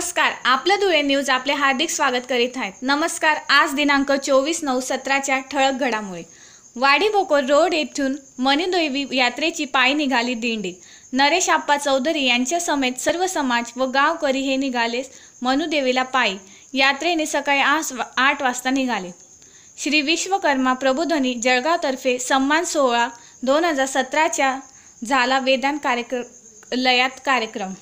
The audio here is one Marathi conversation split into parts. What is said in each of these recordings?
नमस्कार आपलं धुळे न्यूज आपले हार्दिक स्वागत करीत आहेत. नमस्कार आज दिनांक चोवीस नऊ सतराच्या ठळक घडामुळे वाडी भोकर रोड येथून मणिदैवी यात्रेची पायी निघाली दिंडी. नरेश आप्पा चौधरी यांच्या समेत सर्व समाज व गावकरी हे निघाले मनुदेवीला पायी. यात्रेने सकाळी आठ आठ वाजता निघाले. श्री विश्वकर्मा प्रबोधनी जळगावतर्फे सन्मान सोहळा दोन हजार सतराच्या झाला वेदांत कार्यक्र लयात कार्यक्रम.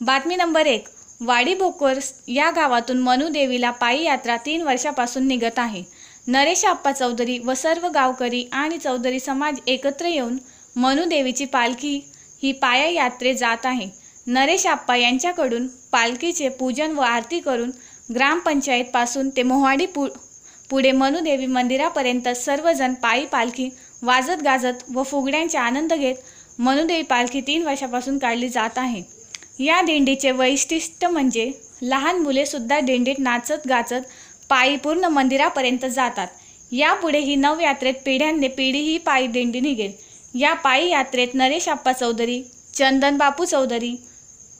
बातमी नंबर एक. वाडी भोकर या गावातून मनुदेवीला पायी यात्रा तीन वर्षापासून निघत आहे. नरेश आप्पा चौधरी व सर्व गावकरी आणि चौधरी समाज एकत्र येऊन मनुदेवीची पालखी ही पाया यात्रे जात आहे. नरेश आप्पा यांच्याकडून पालखीचे पूजन व आरती करून ग्रामपंचायतपासून ते मोहाडी पु पुढे मनुदेवी मंदिरापर्यंत सर्वजण पायी पालखी वाजत गाजत व फुगड्यांचा आनंद घेत मनुदेवी पालखी तीन वर्षापासून काढली जात आहे. या दिंडीचे वैशिष्ट्य म्हणजे लहान मुलेसुद्धा दिंडीत नाचत गाचत पायी पूर्ण मंदिरापर्यंत जातात. यापुढे ही नवयात्रेत पिढ्यांनी पिढी ही पायी दिंडी निघेल. या पायी यात्रेत नरेश आप्पा चौधरी चंदन बापू चौधरी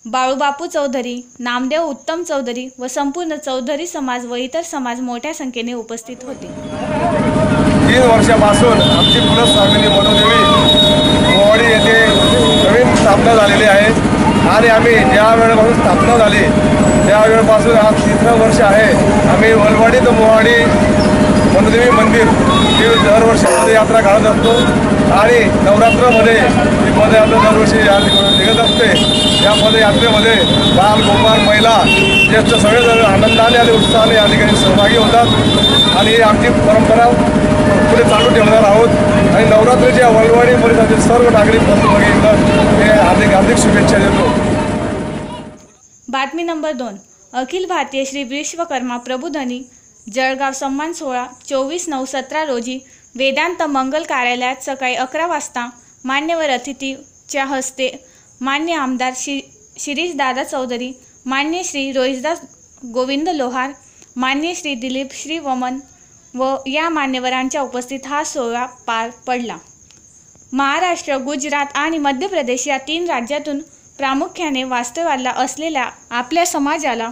बाळूबापू चौधरी नामदेव उत्तम चौधरी व संपूर्ण चौधरी समाज व इतर समाज मोठ्या संख्येने उपस्थित होते. तीन वर्षापासून आमची कुलस्वामिनी मनोदेवी मोवाडी येथे नवीन स्थापना झालेली आहे. आणि आम्ही ज्या वेळेपासून स्थापना झाली त्या वेळेपासून हा तिसरं वर्ष आहे. आम्ही वलवाडी तर मोहाडी मनोदेवी मंदिर ही दरवर्षी पदयात्रा काढत असतो. आणि नवरात्रामध्ये ही पदयात्रा दरवर्षी या ठिकाणी निघत असते या पदयात्रेमध्ये बाल गोपाल महिला ज्येष्ठ सगळेजण आनंदाने आणि उत्साहाने या ठिकाणी सहभागी होतात. आणि आमची परंपरा पुढे चालू ठेवणार आहोत. आणि नवरात्रीच्या वलवाडी परिसरातील सर्व नागरिक बंधू हे हार्दिक हार्दिक शुभेच्छा देतो. बातमी नंबर दोन. अखिल भारतीय श्री विश्वकर्मा प्रबोधनी जळगाव सन्मान सोहळा चोवीस नऊ सतरा रोजी वेदांत मंगल कार्यालयात सकाळी अकरा वाजता मान्यवर अतिथीच्या हस्ते मान्य आमदार श्री शिरीष दादा चौधरी मान्य श्री रोहितदास गोविंद लोहार मान्य श्री दिलीप श्री वमन व या मान्यवरांच्या उपस्थित हा सोहळा पार पडला. महाराष्ट्र गुजरात आणि मध्य प्रदेश या तीन राज्यातून प्रामुख्याने वास्तव्याला असलेल्या आपल्या समाजाला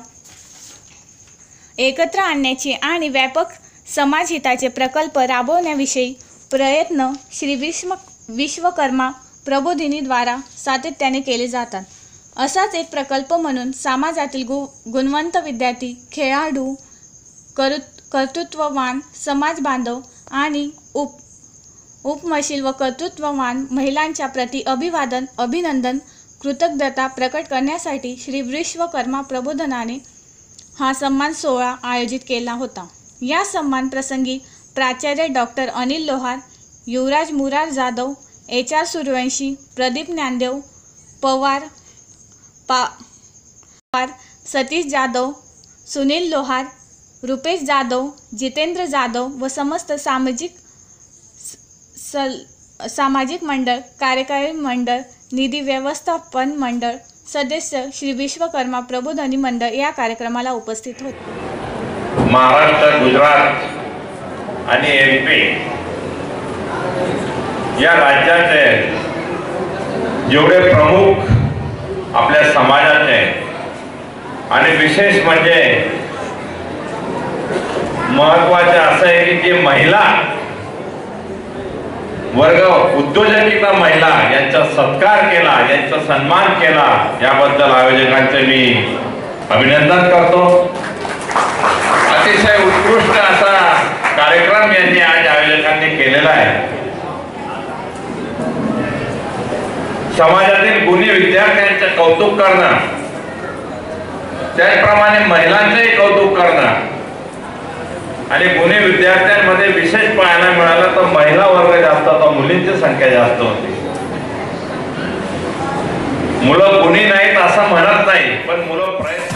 एकत्र आणण्याचे आणि व्यापक समाजहिताचे प्रकल्प राबवण्याविषयी प्रयत्न श्री विश्व विश्वकर्मा प्रबोधिनीद्वारा सातत्याने केले जातात. असाच एक प्रकल्प म्हणून समाजातील गु गुणवंत विद्यार्थी खेळाडू करू कर्तृत्ववान समाज बांधव आणि उप उपमशील व कर्तृत्ववान महिलांच्या प्रति अभिवादन अभिनंदन कृतज्ञता प्रकट करण्यासाठी श्री विश्वकर्मा प्रबोधनाने हा सन्मान सोहळा आयोजित केला होता. या सन्मान प्रसंगी प्राचार्य doctor Anil Lohar Yuvraj Murar Jadhav H R Suryavanshi Pradeep Dnyandev Pawar पा पवार सतीश जाधव सुनील लोहार रुपेश जाधव जितेंद्र जाधव व समस्त सामाजिक सल सामाजिक मंडळ कार्यकारी मंडळ निधी व्यवस्थापन मंडळ सदस्य श्री विश्वकर्मा प्रबोधनी मंडळ या कार्यक्रमाला उपस्थित होते. महाराष्ट्र गुजरात आणि एम पी या राज्याचे जेवढे प्रमुख आपल्या समाजाचे आणि विशेष म्हणजे महत्त्वाचे असं आहे की जे महिला वर्ग उद्योजकिता महिला यांचा सत्कार केला यांचा सन्मान केला याबद्दल आयोजकांचे मी अभिनंदन करतो. अतिशय उत्कृष्ट असा कार्यक्रम यांनी आज आयोजकांनी केलेला आहे. समाजातील गुणी विद्यार्थ्यांचे कौतुक करणं त्याचप्रमाणे महिलांचंही कौतुक करणं आणि गुन्हे विद्यार्थ्यांमध्ये विशेष पाहायला मिळाला तर महिला वर्ग जास्त होता मुलींची संख्या जास्त होती. मुलं गुन्हे नाहीत असं म्हणत नाही पण मुलं प्रयत्न